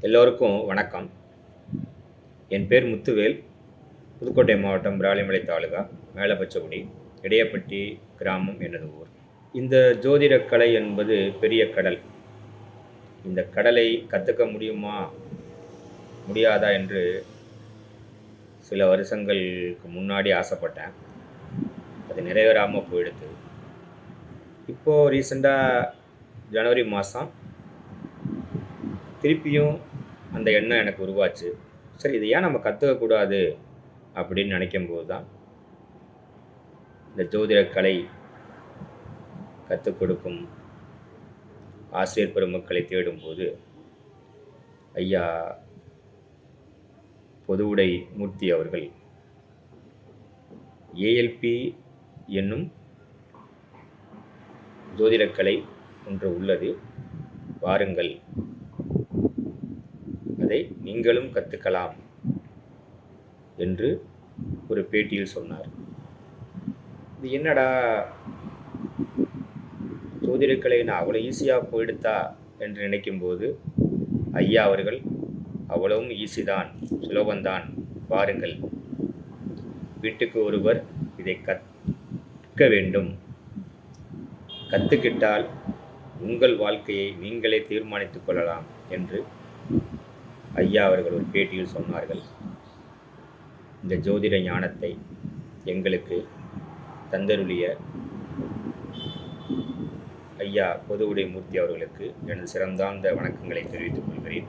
எல்லோருக்கும் வணக்கம். என் பேர் முத்துவேல். புதுக்கோட்டை மாவட்டம் விராலிமலை தாலுகா மேலப்பச்சகுடி இடையப்பட்டி கிராமம் எனது ஊர். இந்த ஜோதிடக்கலை என்பது பெரிய கடல். இந்த கடலை கற்றுக்க முடியுமா முடியாதா என்று சில வருஷங்களுக்கு முன்னாடி ஆசைப்பட்டேன். அது நிறைவேறாமல் போயிடுது. இப்போது ரீசெண்டாக ஜனவரி மாதம் திருப்பியும் அந்த எண்ணம் எனக்கு உருவாச்சு. சரி இது ஏன் நம்ம கற்றுக்கக்கூடாது அப்படின்னு நினைக்கும்போது தான் இந்த ஜோதிட கலை கற்றுக் கொடுக்கும் ஆசிரியர் பெருமக்களை தேடும்போது ஐயா பொதுவுடை மூர்த்தி அவர்கள் ஏஎல்பி என்னும் ஜோதிடக்கலை ஒன்று உள்ளது. வாருங்கள். அதை நீங்களும் கற்றுக்கலாம் என்று ஒரு பேட்டியில் சொன்னார். இது என்னடா? ஜோதிடக்கலை நான் அவ்வளோ ஈஸியாக போயிடுத்தா என்று நினைக்கும்போது ஐயா அவர்கள் அவ்வளவும் ஈஸி தான் சுலபந்தான் பாருங்கள். வீட்டுக்கு ஒருவர் இதை கற்க வேண்டும். கற்றுக்கிட்டால் உங்கள் வாழ்க்கையை நீங்களே தீர்மானித்துக் கொள்ளலாம் என்று ஐயா அவர்கள் ஒரு பேட்டியில் சொன்னார்கள் இந்த ஜோதிட ஞானத்தை எங்களுக்கு தந்தருளிய ஐயா பொதுவுடை மூர்த்தி அவர்களுக்கு எனது சிறந்தார்ந்த வணக்கங்களை தெரிவித்துக் கொள்கிறேன்.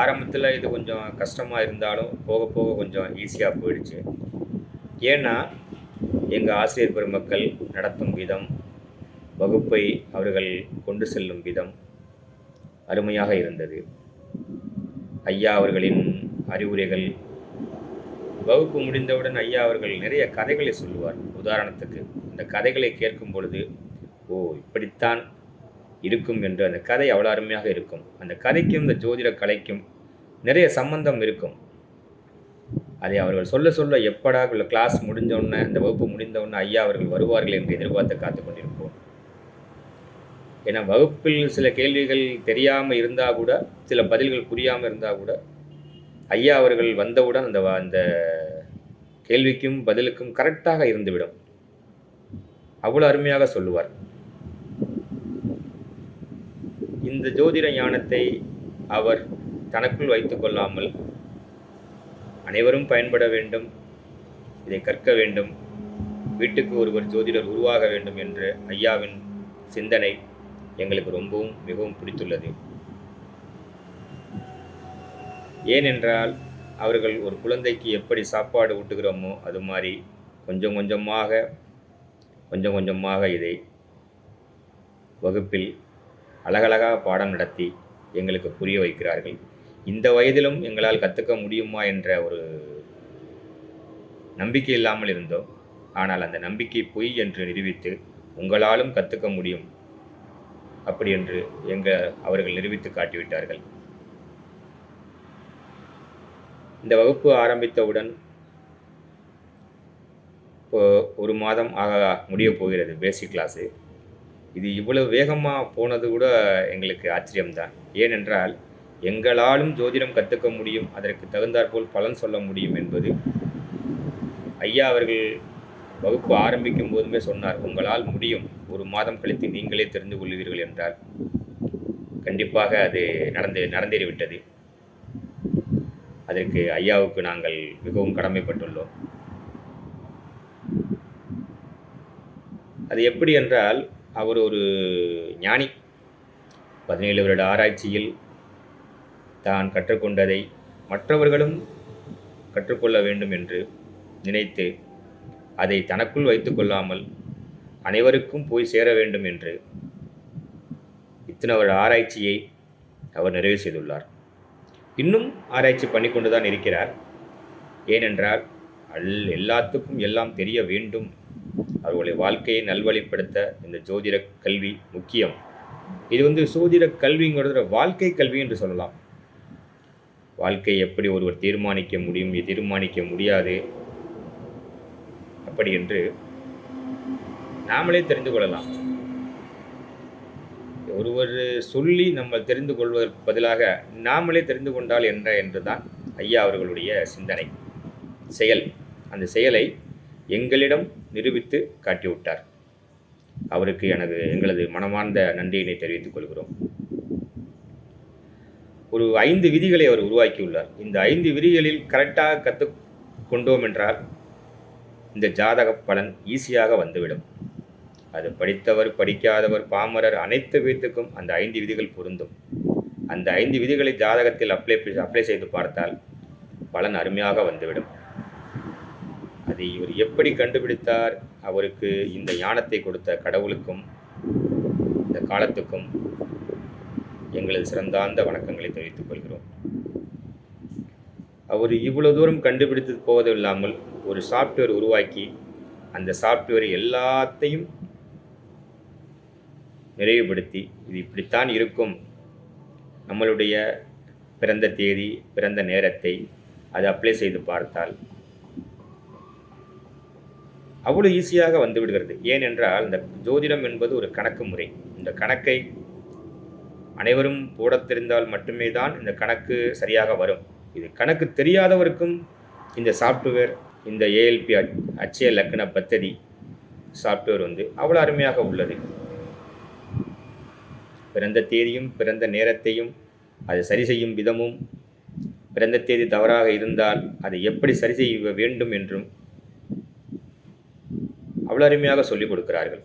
ஆரம்பத்தில் இது கொஞ்சம் கஷ்டமாக இருந்தாலும் போக போக கொஞ்சம் ஈஸியாக போயிடுச்சு. ஏன்னா எங்கள் ஆசிரியர் பெருமக்கள் நடத்தும் விதம் வகுப்பை அவர்கள் கொண்டு செல்லும் விதம் அருமையாக இருந்தது. ஐயா அவர்களின் அறிவுரைகள். வகுப்பு முடிந்தவுடன் ஐயா அவர்கள் நிறைய கதைகளை சொல்லுவார். உதாரணத்துக்கு அந்த கதைகளை கேட்கும் பொழுது ஓ இப்படித்தான் இருக்கும் என்று அந்த கதை அவ்வளோ அருமையாக இருக்கும். அந்த கதைக்கும் இந்த ஜோதிட கலைக்கும் நிறைய சம்பந்தம் இருக்கும். அதை அவர்கள் சொல்ல சொல்ல எப்படா உள்ள கிளாஸ் முடிஞ்சவுடனே இந்த வகுப்பு முடிந்தவுடனே ஐயா அவர்கள் வருவார்கள் என்று எதிர்பார்த்து காத்து கொண்டிருப்போம். ஏன்னா வகுப்பில் சில கேள்விகள் தெரியாமல் இருந்தால் கூட சில பதில்கள் புரியாமல் இருந்தால் கூட ஐயா அவர்கள் வந்தவுடன் அந்த அந்த கேள்விக்கும் பதிலுக்கும் கரெக்டாக இருந்துவிடும். அவ்வளோ அருமையாக சொல்லுவார். இந்த ஜோதிட ஞானத்தை அவர் தனக்குள் வைத்து கொள்ளாமல் அனைவரும் பயன்பட வேண்டும் இதை கற்க வேண்டும் வீட்டுக்கு ஒருவர் ஜோதிடர் உருவாக வேண்டும் என்று ஐயாவின் சிந்தனை எங்களுக்கு ரொம்பவும் மிகவும் பிடித்துள்ளது. ஏனென்றால் அவர்கள் ஒரு குழந்தைக்கு எப்படி சாப்பாடு ஊட்டுகிறோமோ அது மாதிரி கொஞ்சம் கொஞ்சமாக கொஞ்சம் கொஞ்சமாக இதை வகுப்பில் அழகழகாக பாடம் நடத்தி எங்களுக்கு புரிய வைக்கிறார்கள். இந்த வயதிலும் எங்களால் கற்றுக்க முடியுமா என்ற ஒரு நம்பிக்கை இல்லாமல் இருந்தோம். ஆனால் அந்த நம்பிக்கை பொய் என்று நிரூபித்து உங்களாலும் கற்றுக்க முடியும். அப்படி என்று எங்கள் அவர்கள் நிரூபித்து காட்டிவிட்டார்கள். இந்த வகுப்பு ஆரம்பித்தவுடன் இப்போ ஒரு மாதம் ஆக முடிய போகிறது பேசிக் கிளாஸு. இது இவ்வளவு வேகமாக போனது கூட எங்களுக்கு ஆச்சரியம்தான். ஏனென்றால் எங்களாலும் ஜோதிடம் கற்றுக்க முடியும் அதற்கு தகுந்தாற்போல் பலன் சொல்ல முடியும் என்பது ஐயா அவர்கள் வகுப்பு ஆரம்பிக்கும் போதுமே சொன்னார் உங்களால் முடியும். ஒரு மாதம் கழித்து நீங்களே தெரிந்து கொள்வீர்கள் என்றார். கண்டிப்பாக அது நடந்து நடந்தேறிவிட்டது. அதற்கு ஐயாவுக்கு நாங்கள் மிகவும் கடமைப்பட்டுள்ளோம். அது எப்படி என்றால் அவர் ஒரு ஞானி. பதினேழு வருட ஆராய்ச்சியில் தான் கற்றுக்கொண்டதை மற்றவர்களும் கற்றுக்கொள்ள வேண்டும் என்று நினைத்து அதை தனக்குள் வைத்துக்கொள்ளாமல் அனைவருக்கும் போய் சேர வேண்டும் என்று இத்தனை வருட ஆராய்ச்சியை அவர் நிறைவு செய்துள்ளார். இன்னும் ஆராய்ச்சி பண்ணிக்கொண்டு தான் இருக்கிறார். ஏனென்றால் அல் எல்லாத்துக்கும் எல்லாம் தெரிய வேண்டும். அவர்களுடைய வாழ்க்கையை நல்வழிப்படுத்த இந்த ஜோதிட கல்வி முக்கியம். இது வந்து சோதிட கல்விங்கிறது வாழ்க்கை கல்வி என்று சொல்லலாம். வாழ்க்கை எப்படி ஒருவர் தீர்மானிக்க முடியும் தீர்மானிக்க முடியாது அப்படி என்று நாமளே தெரிந்து கொள்ளலாம். ஒருவர் சொல்லி நம்ம தெரிந்து கொள்வதற்கு பதிலாக நாமளே தெரிந்து கொண்டால் என்ன என்று தான் ஐயா அவர்களுடைய சிந்தனை. செயல். அந்த செயலை எங்களிடம் நிரூபித்து காட்டிவிட்டார். அவருக்கு எனது எங்களது மனமார்ந்த நன்றியினை தெரிவித்துக் கொள்கிறோம். ஒரு ஐந்து விதிகளை அவர் உருவாக்கியுள்ளார். இந்த ஐந்து விதிகளில் கரெக்டாக கற்று கொண்டோம் என்றால் இந்த ஜாதக பலன் ஈஸியாக வந்துவிடும். அது படித்தவர் படிக்காதவர் பாமரர் அனைத்து வீட்டுக்கும் அந்த ஐந்து விதிகள் பொருந்தும். அந்த ஐந்து விதிகளை ஜாதகத்தில் அப்ளை அப்ளை செய்து பார்த்தால் பலன் அருமையாக வந்துவிடும். அது இவர் எப்படி கண்டுபிடித்தார்? அவருக்கு இந்த ஞானத்தை கொடுத்த கடவுளுக்கும் இந்த காலத்துக்கும் எங்களது சிறந்தார்ந்த வணக்கங்களை தெரிவித்துக் கொள்கிறோம். அவர் இவ்வளவு தூரம் கண்டுபிடித்து போவதும் இல்லாமல் ஒரு சாஃப்ட்வேர் உருவாக்கி அந்த சாஃப்ட்வேர் எல்லாத்தையும் நிறைவுபடுத்தி இது இப்படித்தான் இருக்கும். நம்மளுடைய பிறந்த தேதி பிறந்த நேரத்தை அது அப்ளை செய்து பார்த்தால் அவ்வளோ ஈஸியாக வந்து விடுகிறது. ஏனென்றால் இந்த ஜோதிடம் என்பது ஒரு கணக்கு முறை. இந்த கணக்கை அனைவரும் போடத் தெரிந்தால் மட்டுமே தான் இந்த கணக்கு சரியாக வரும். இது கணக்கு தெரியாதவருக்கும் இந்த சாஃப்ட்வேர் இந்த ஏஎல்பி அச்சய லக்கண பத்ததி சாஃப்ட்வேர் வந்து அவ்வளோ அருமையாக உள்ளது. பிறந்த தேதியும் பிறந்த நேரத்தையும் அது சரி செய்யும் விதமும் பிறந்த தேதி தவறாக இருந்தால் அதை எப்படி சரி செய்ய வேண்டும் என்றும் அவ்வளோ அருமையாக சொல்லிக் கொடுக்கிறார்கள்.